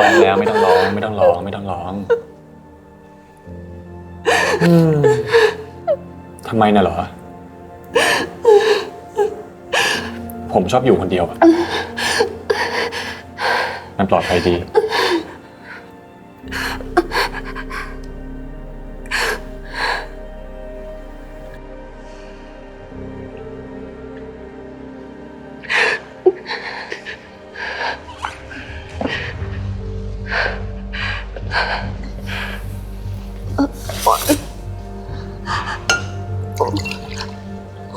ร้องแล้วไม่ต้องร้อง ไม่ต้องร้องไม่ต้องร้องอืมทำไมน่ะเหรอ ผมชอบอยู่คนเดียวอะมันปลอดภัยดี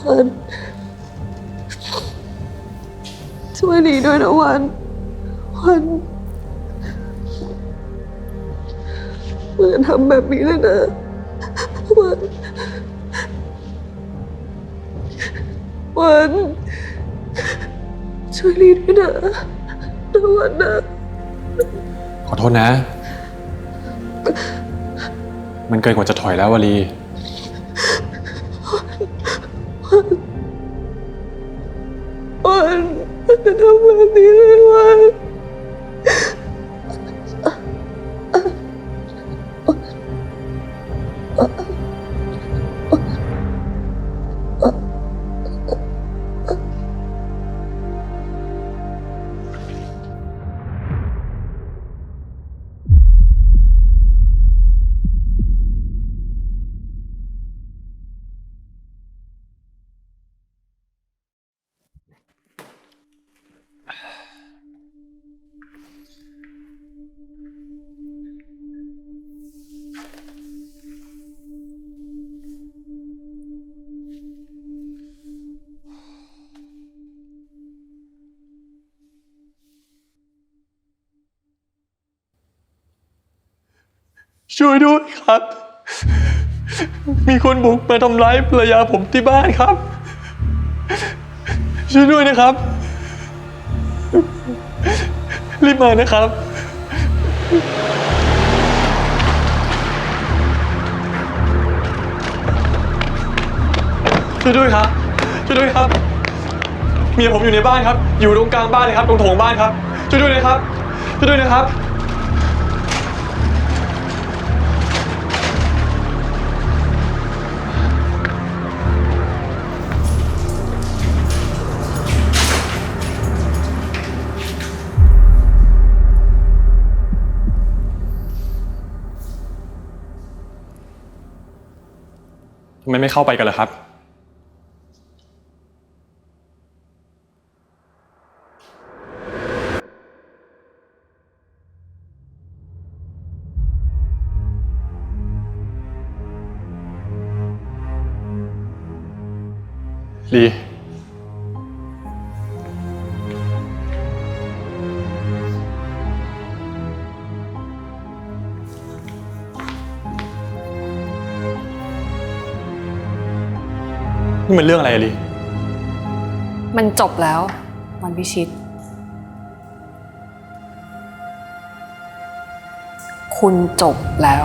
วันช่วยดีด้วยนะวัน วันวันอย่าทำแบบนี้เลยนะวันวันช่วยดีด้วยนะนะวันนะ ขอโทษนะ มันเกินกว่าจะถอยแล้ววลี วันอ้นจะทำแบบนี้เลยวัน ช่วยด้วยครับ มีคนบุกมาทำร้ายภรรยาผมที่บ้านครับ ช่วยด้วยนะครับ รีบมานะครับ ช่วยด้วยครับ ช่วยด้วยครับ เมียผมอยู่ในบ้านครับ อยู่ตรงกลางบ้านเลยครับ ตรงโถงบ้านครับ ช่วยด้วยนะครับ ช่วยด้วยนะครับ ทำไมไม่เข้าไปกันล่ะครับ ลี นี่มันเรื่องอะไรอะลีมันจบแล้ว วันพิชิต คุณจบแล้ว